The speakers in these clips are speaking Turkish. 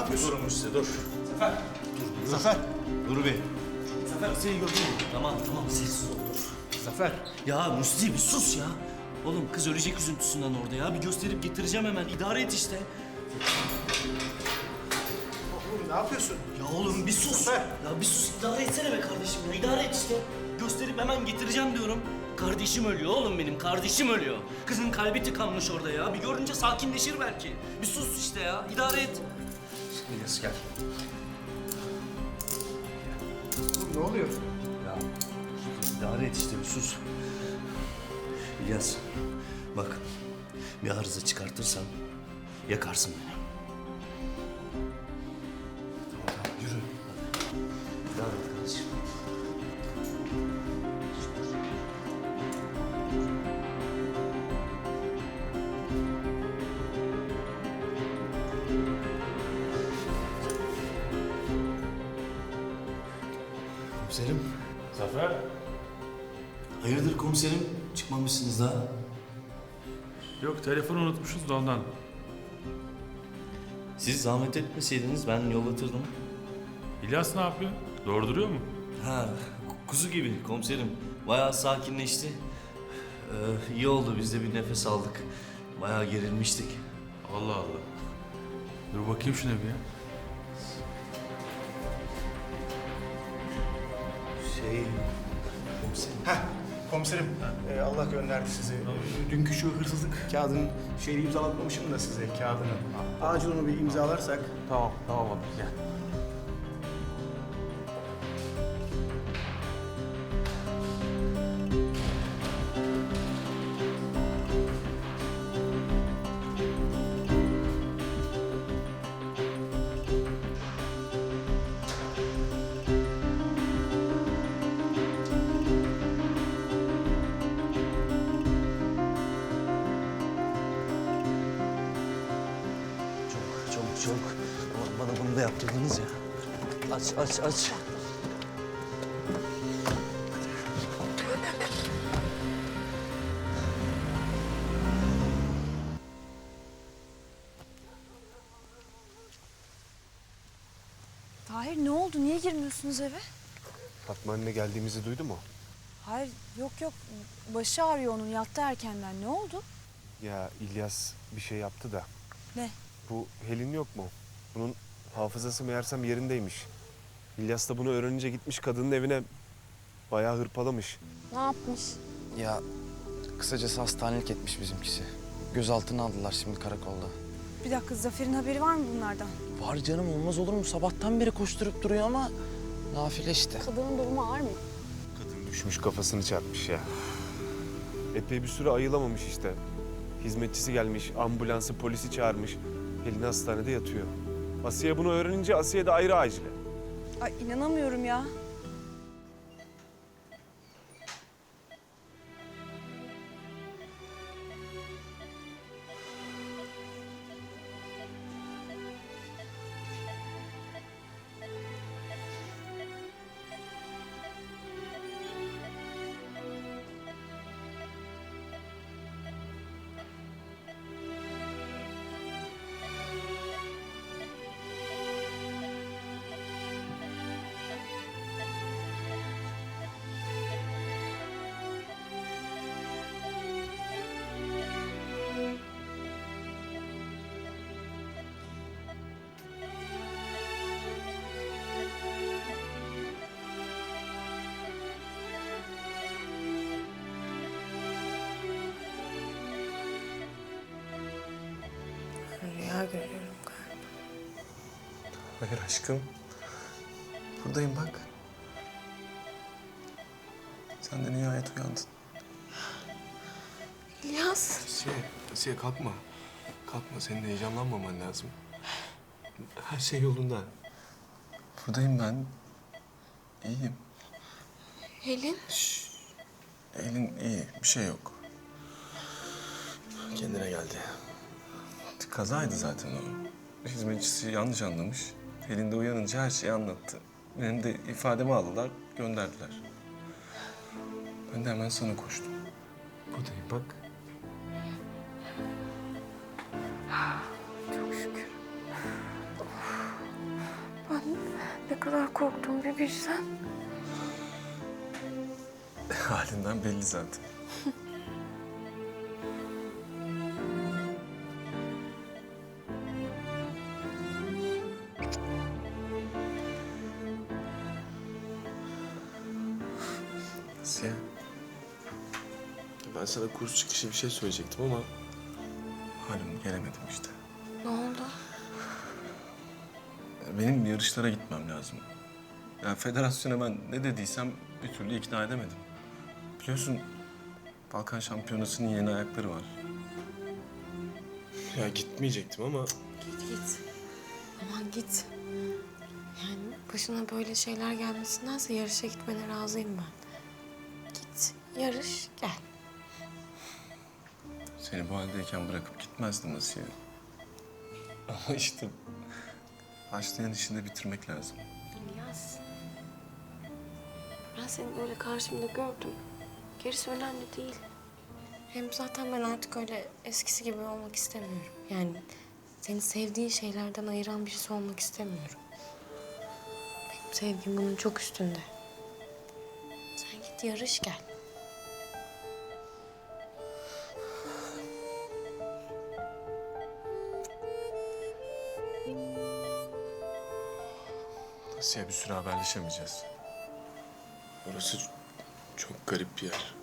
yapıyorsun? Durun size dur. Zafer. Zafer. Dur bir. Zafer seni gördün mü? Tamam tamam sessiz ol dur. Zafer. Ya Musti bir sus ya. Oğlum kız ölecek üzüntüsünden orada ya. Bir gösterip getireceğim hemen. İdare et işte. Oğlum ne yapıyorsun? Ya oğlum bir sus. Zafer. Ya bir sus. İdare etsene be kardeşim ya. İdare et işte. Gösterip hemen getireceğim diyorum. Kardeşim ölüyor oğlum benim. Kardeşim ölüyor. Kızın kalbi tıkanmış orada ya. Bir görünce sakinleşir belki. Bir sus işte ya. İdare et. İlyas gel. Oğlum ne oluyor? Ya idare et işte bir sus. İlyas bak bir arıza çıkartırsan yakarsın beni. Çıkmamışsınız daha. Yok telefonu unutmuşuz da ondan. Siz zahmet etmeseydiniz ben yollatırdım. İlyas ne yapıyor? Doğru duruyor mu? Ha, kuzu gibi komiserim. Bayağı sakinleşti. Ee, iyi oldu biz de bir nefes aldık. Bayağı gerilmiştik. Allah Allah. Dur bakayım şuna bir ya. Şey... Komiserim. Heh komiserim. Ee, Allah gönderdi sizi. Ee, Dünkü şu hırsızlık kağıdının şeyi imzalatmamışım da size kağıdını. Acil onu bir imzalarsak. Tamam tamam abi gel. Da yaptırdınız ya. Aç, aç, aç. Tahir ne oldu? Niye girmiyorsunuz eve? Fatma anne geldiğimizi duydu mu? Hayır yok yok. Başı ağrıyor onun. Yattı erkenden. Ne oldu? Ya İlyas bir şey yaptı da. Ne? Bu Helin yok mu? Bunun hafızası meğersem yerindeymiş. İlyas da bunu öğrenince gitmiş kadının evine bayağı hırpalamış. Ne yapmış? Ya kısacası hastanelik etmiş bizimkisi. Gözaltına aldılar şimdi karakolda. Bir dakika Zafer'in haberi var mı bunlardan? Var canım olmaz olur mu? Sabahtan beri koşturup duruyor ama nafile işte. Kadının durumu ağır mı? Kadın düşmüş kafasını çarpmış ya. Epey bir süre ayılamamış işte. Hizmetçisi gelmiş, ambulansı, polisi çağırmış. Helin hastanede yatıyor. Asiye bunu öğrenince Asiye de ayrı acile. Ay inanamıyorum ya. Hayır aşkım. Buradayım bak. Sen de nihayet uyandın. İlyas. Asiye, Asiye kalkma. Kalkma, senin heyecanlanmaman lazım. Her şey yolunda. Buradayım ben. İyiyim. Helin. Elin iyi. Bir şey yok. Kendine geldi. Kazaydı zaten o. Hizmetçisi yanlış anlamış. Elinde uyanınca her şeyi anlattı. Benim de ifademi aldılar, gönderdiler. Ben de hemen sana koştum. Buradayım bak. Çok şükür. ne kadar korktum bir bilsen. Halinden belli zaten. sana kurs çıkışı bir şey söyleyecektim ama... ...halim gelemedim işte. Ne oldu? Benim yarışlara gitmem lazım. Yani federasyona ben ne dediysem bir türlü ikna edemedim. Biliyorsun Balkan Şampiyonası'nın yeni ayakları var. Ya gitmeyecektim ama Git git. Aman git. Yani başına böyle şeyler gelmesindense yarışa gitmene razıyım ben. Git, yarış, gel. Seni bu haldeyken bırakıp gitmezdim Asiye. Ama işte başlayan işini de bitirmek lazım. İlyas. Ben seni böyle karşımda gördüm. Gerisi önemli değil. Hem zaten ben artık öyle eskisi gibi olmak istemiyorum. Yani seni sevdiğin şeylerden ayıran birisi olmak istemiyorum. Benim sevgim bunun çok üstünde. Sen git yarış gel. Asiye bir süre haberleşemeyeceğiz. Orası çok garip bir yer.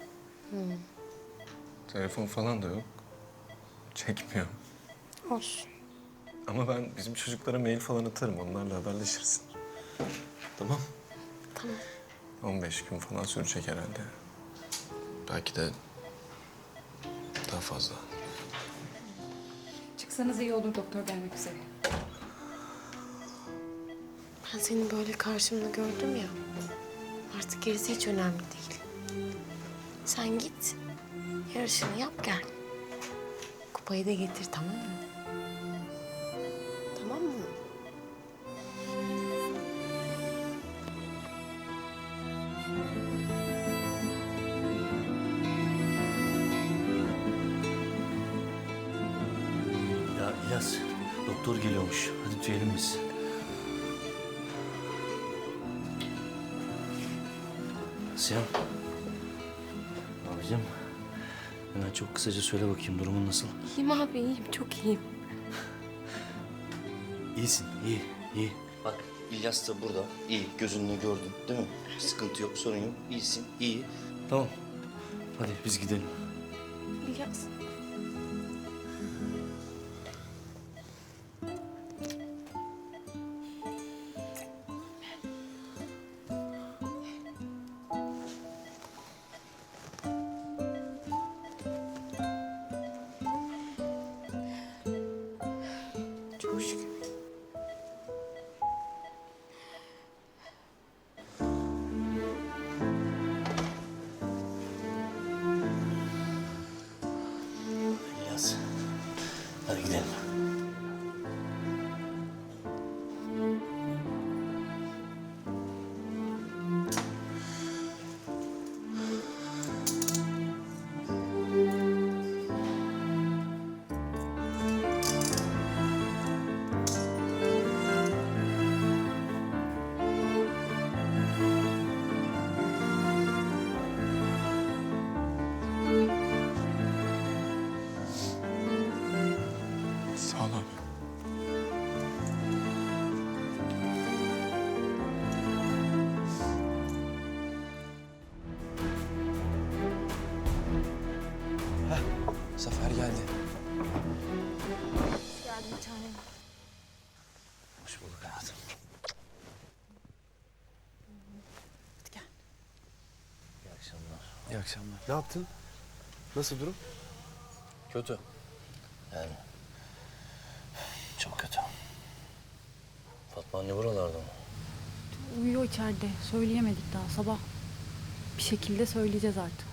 Telefon falan da yok. Çekmiyor. Olsun. Ama ben bizim çocuklara mail falan atarım. Onlarla haberleşirsin. Tamam. Tamam. 15 gün falan sürecek herhalde. Belki de daha fazla. Çıksanız iyi olur doktor gelmek üzere. Ben seni böyle karşımda gördüm ya. Artık gerisi hiç önemli değil. Sen git. Yarışını yap gel. Kupayı da getir tamam mı? Tamam mı? Ya İlyas, doktor geliyormuş. Hadi tüyelim biz. Siyah. Abicim, hemen çok kısaca söyle bakayım durumun nasıl? İyiyim abi iyiyim çok iyiyim. İyisin, iyi, iyi. Bak İlyas da burada. İyi, gözünle gördün değil mi? Sıkıntı yok, sorun yok. İyisin, iyi. Tamam. Hadi biz gidelim. İlyas. Akşamlar. Ne yaptın? Nasıl durum? Kötü. Yani çok kötü. Fatma anne buralarda mı? Uyuyor içeride. Söyleyemedik daha sabah. Bir şekilde söyleyeceğiz artık.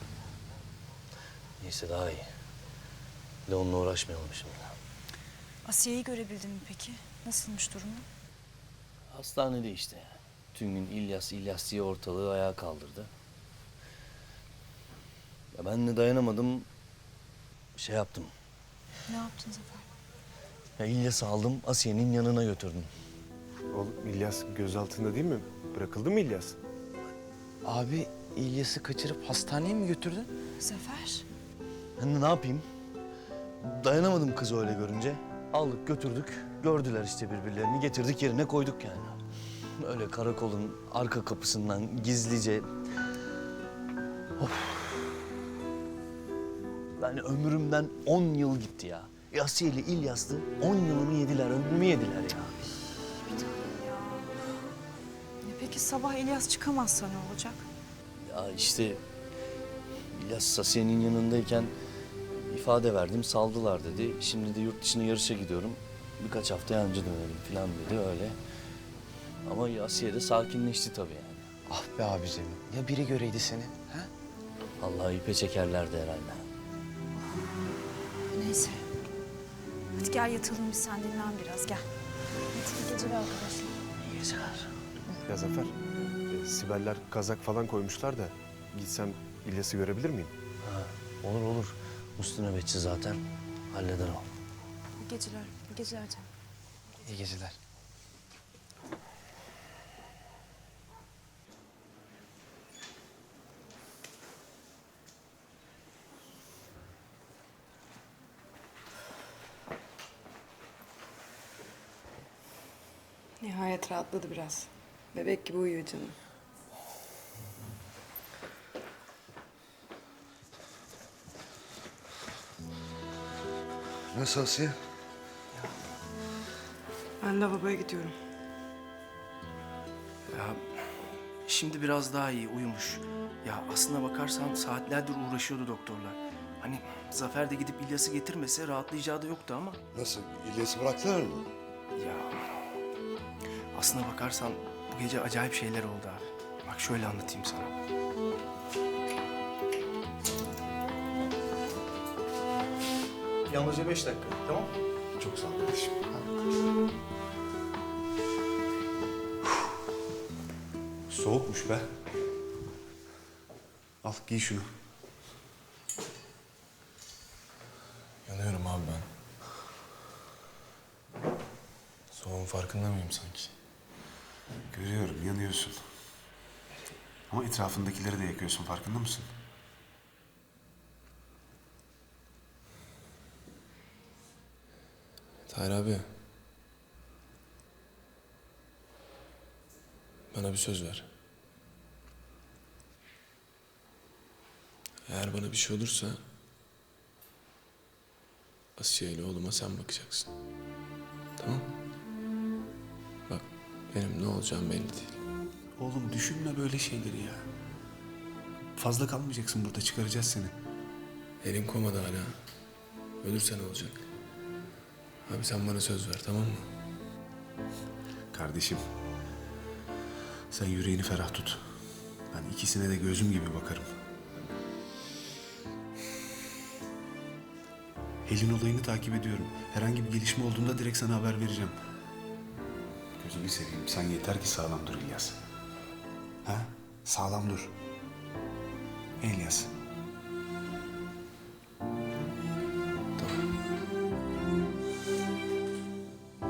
Neyse daha iyi. Bir de onunla uğraşmayalım şimdi. Asiye'yi görebildin mi peki? Nasılmış durumu? Hastanede işte. Tüm gün İlyas İlyas diye ortalığı ayağa kaldırdı. Ya ben de dayanamadım. Şey yaptım. Ne yaptın Zafer? Ya İlyas'ı aldım Asiye'nin yanına götürdüm. Oğlum İlyas gözaltında değil mi? Bırakıldı mı İlyas? Abi İlyas'ı kaçırıp hastaneye mi götürdün? Zafer. Ben de ne yapayım? Dayanamadım kızı öyle görünce. Aldık götürdük. Gördüler işte birbirlerini. Getirdik yerine koyduk yani. Öyle karakolun arka kapısından gizlice... Yani ömrümden 10 yıl gitti ya. Asiye ile İlyas'tı. 10 yılımı yediler, ömrümü yediler ya. Ya peki sabah İlyas çıkamazsa ne olacak? Ya işte İlyas Asiye'nin yanındayken ifade verdim, saldılar dedi. Şimdi de yurt dışına yarışa gidiyorum. Birkaç haftaya anca dönerim falan dedi öyle. Ama Asiye de sakinleşti tabii yani. Ah be abicim. Ya biri göreydi seni? Ha? Vallahi ipe çekerlerdi herhalde. Neyse. Hadi gel yatalım biz sen dinlen biraz gel. Hadi iyi geceler arkadaşlar. İyi geceler. Ya Zafer, e, Sibeller kazak falan koymuşlar da gitsem İlyas'ı görebilir miyim? Ha, olur olur. Musti nöbetçi zaten. Halleder o. İyi geceler. İyi geceler canım. İyi geceler. Rahatladı biraz. Bebek gibi uyuyor canım. Nasıl Asiye? Ben lavaboya gidiyorum. Ya şimdi biraz daha iyi uyumuş. Ya aslına bakarsan saatlerdir uğraşıyordu doktorlar. Hani Zafer de gidip İlyas'ı getirmese rahatlayacağı da yoktu ama. Nasıl? İlyas'ı bıraktılar mı? Ya aslına bakarsan bu gece acayip şeyler oldu abi. Bak şöyle anlatayım sana. Yalnızca beş dakika, tamam Çok sağ ol kardeşim. Soğukmuş be. Al giy şunu. Yanıyorum abi ben. Soğuğun farkında mıyım sanki? Görüyorum yanıyorsun. Ama etrafındakileri de yakıyorsun farkında mısın? Tahir abi. Bana bir söz ver. Eğer bana bir şey olursa... Asiye ile oğluma sen bakacaksın. Tamam mı? Benim ne olacağım belli değil. Oğlum düşünme böyle şeyleri ya. Fazla kalmayacaksın burada çıkaracağız seni. Elin komada hala. Ölürsen olacak. Abi sen bana söz ver tamam mı? Kardeşim. Sen yüreğini ferah tut. Ben ikisine de gözüm gibi bakarım. Helin olayını takip ediyorum. Herhangi bir gelişme olduğunda direkt sana haber vereceğim. Gözünü seveyim. Sen yeter ki sağlam dur İlyas. Ha? Sağlam dur. İlyas.